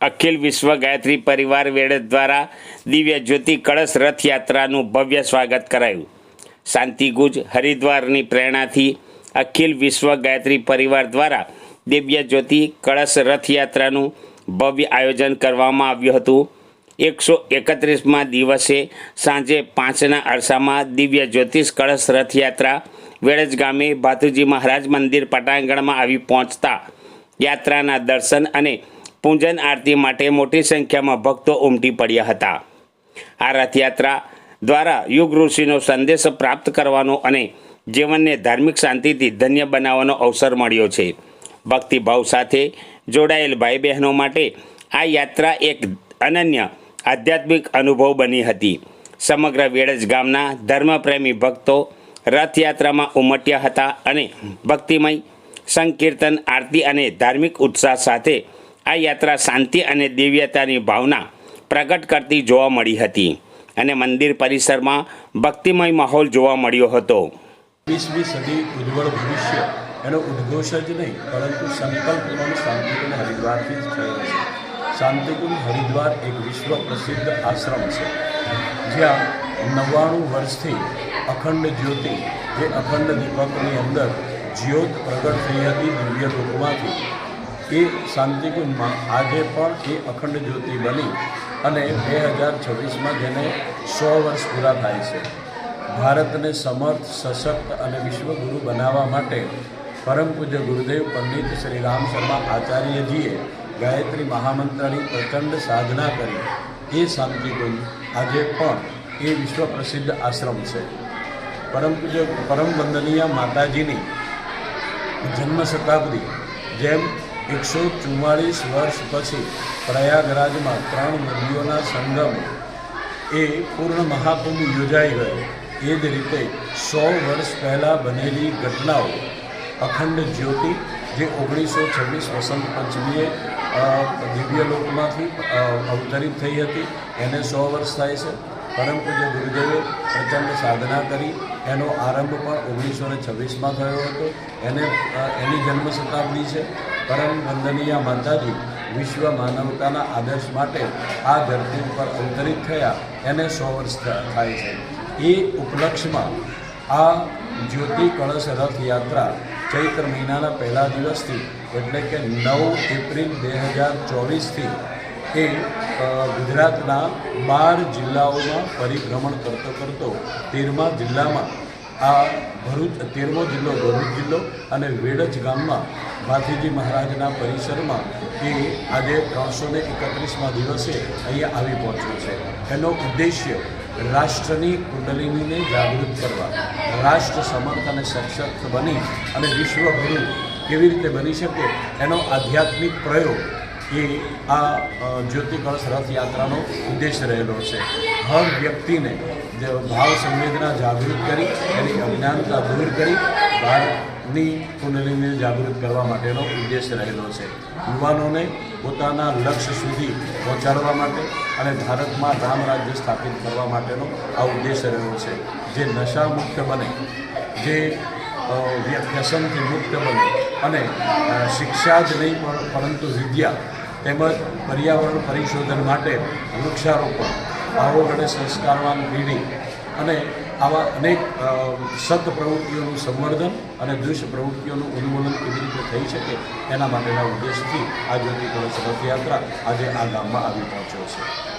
અખિલ વિશ્વ ગાયત્રી પરિવાર વેડત દ્વારા દિવ્ય જ્યોતિ કળશ રથયાત્રાનું ભવ્ય સ્વાગત કરાયું. શાંતિગુજ હરિદ્વારની પ્રેરણાથી અખિલ વિશ્વ ગાયત્રી પરિવાર દ્વારા દિવ્ય જ્યોતિ કળશ રથયાત્રાનું ભવ્ય આયોજન કરવામાં આવ્યું હતું. એકસો એકત્રીસમાં દિવસે સાંજે પાંચના અરસામાં દિવ્ય જ્યોતિષ કળશ રથયાત્રા વેળજ ગામે ભાતુજી મહારાજ મંદિર પટાંગણમાં આવી પહોંચતા યાત્રાના દર્શન અને પૂજન આરતી માટે મોટી સંખ્યામાં ભક્તો ઉમટી પડ્યા હતા. આ રથયાત્રા દ્વારા યુગ ઋષિનો સંદેશ પ્રાપ્ત કરવાનો અને જીવનને ધાર્મિક શાંતિથી ધન્ય બનાવવાનો અવસર મળ્યો છે. ભક્તિભાવ સાથે જોડાયેલ ભાઈ બહેનો માટે આ યાત્રા એક અનન્ય આધ્યાત્મિક અનુભવ બની હતી. સમગ્ર વેળજ ગામના ધર્મપ્રેમી ભક્તો રથયાત્રામાં ઉમટ્યા હતા અને ભક્તિમય સંકીર્તન, આરતી અને ધાર્મિક ઉત્સાહ સાથે આ યાત્રા શાંતિ અને દિવ્યતાની ભાવના પ્રગટ કરતી જોવા મળી હતી અને મંદિર પરિસરમાં ભક્તિમય માહોલ જોવા મળ્યો હતો. વીસમી સદી ઉજ્જવળ ભવિષ્ય, એનો ઉદ્ઘોષ જ નહીં, પરંતુ સંકલ્પ પણ શાંતિકુંજ હરિદ્વારથી જ થયો છે. શાંતિકુંજ હરિદ્વાર એક વિશ્વ પ્રસિદ્ધ આશ્રમ છે, જ્યાં નવ્વાણું વર્ષથી અખંડ જ્યોતિ, જે અખંડ દીપકની અંદર જ્યોત પ્રગટ થઈ હતી દિવ્ય લોકમાંથી એ શાંતિકુંજમાં આજે પણ એ અખંડ જ્યોતિ બની અને બે હજાર છવ્વીસમાં જેને સો વર્ષ પૂરા થાય છે. ભારતને સમર્થ, સશક્ત અને વિશ્વગુરુ બનાવવા માટે પરમ પૂજ્ય ગુરુદેવ પંડિત શ્રી રામ શર્મા આચાર્યજીએ ગાયત્રી મહામંત્રની પ્રચંડ સાધના કરી. એ શાંતિકુંજ, આજે પણ એ વિશ્વ પ્રસિદ્ધ આશ્રમ છે. પરમ પૂજ્ય, પરમ વંદનીય માતાજીની જન્મ શતાબ્દી જેમ એકસો ચુમ્માળીસ વર્ષ પછી પ્રયાગરાજમાં ત્રણ નદીઓના સંગમ એ પૂર્ણ મહાકુંભ યોજાઈ ગયો. એ જ રીતે સો વર્ષ પહેલાં બનેલી ઘટનાઓ અખંડ જ્યોતિ, જે ઓગણીસો છવ્વીસ વસંત પંચમીએ દિવ્ય દિવ્યલોકમાંથી અવતરિત થઈ હતી. એને સો વર્ષ થાય છે. પરમ પૂજ્ય ગુરુદેવે પ્રચંડ સાધના કરી, એનો આરંભ પણ ઓગણીસો ને છવ્વીસમાં થયો હતો. એને એની જન્મ શતાબ્દી છે. પરમ વંદનીય માતાજી વિશ્વ માનવતાના આદર્શ માટે આ ધરતી ઉપર અવતરિત થયા. એને સો વર્ષ થાય છે. એ ઉપલક્ષમાં આ જ્યોતિ કળશ રથયાત્રા ચૈત્ર મહિનાના પહેલા દિવસથી એટલે કે નવ એપ્રિલ બે હજાર ચોવીસથી એ ગુજરાતના બાર જિલ્લાઓમાં પરિભ્રમણ કરતો કરતો તેરમા જિલ્લામાં આ ભરૂચ તેરમો જિલ્લો, ભરૂચ જિલ્લો અને વેડજ ગામમાં ભાથીજી મહારાજના પરિસરમાં એ આજે ત્રણસો ને એકત્રીસમાં દિવસે અહીંયા આવી પહોંચ્યો છે. એનો ઉદ્દેશ્ય રાષ્ટ્રની કુંડલિનીને જાગૃત કરવા, રાષ્ટ્ર સમર્થ અને સશક્ત બની અને વિશ્વગુરુ કેવી રીતે બની શકે એનો આધ્યાત્મિક પ્રયોગ એ આ અ, જ્યોતિ કળશ રથયાત્રાનો ઉદ્દેશ રહેલો છે. હર વ્યક્તિને ભાવ સંવેદના જાગૃત કરી એની અજ્ઞાનતા દૂર કરી ભારતની કુંડલીને જાગૃત કરવા માટેનો ઉદ્દેશ રહેલો છે. યુવાનોને પોતાના લક્ષ્ય સુધી પહોંચાડવા માટે અને ભારતમાં રામ રાજ્ય સ્થાપિત કરવા માટેનો આ ઉદ્દેશ રહ્યો છે. જે નશા મુક્ત બને જે વ્યસનથી મુક્ત બને અને શિક્ષા જ નહીં પણ પરંતુ વિદ્યા તેમજ પર્યાવરણ પરિશોધન માટે વૃક્ષારોપણ, ભાવો અને સંસ્કારવાન પેઢી અને આવા અનેક સત પ્રવૃત્તિઓનું સંવર્ધન અને દુષ્ટ પ્રવૃત્તિઓનું ઉન્મૂલન કેવી રીતે થઈ શકે એના માટેના ઉદ્દેશથી આ જ્યોતિ કળશ રથયાત્રા આજે આ ગામમાં આવી પહોંચ્યો છે.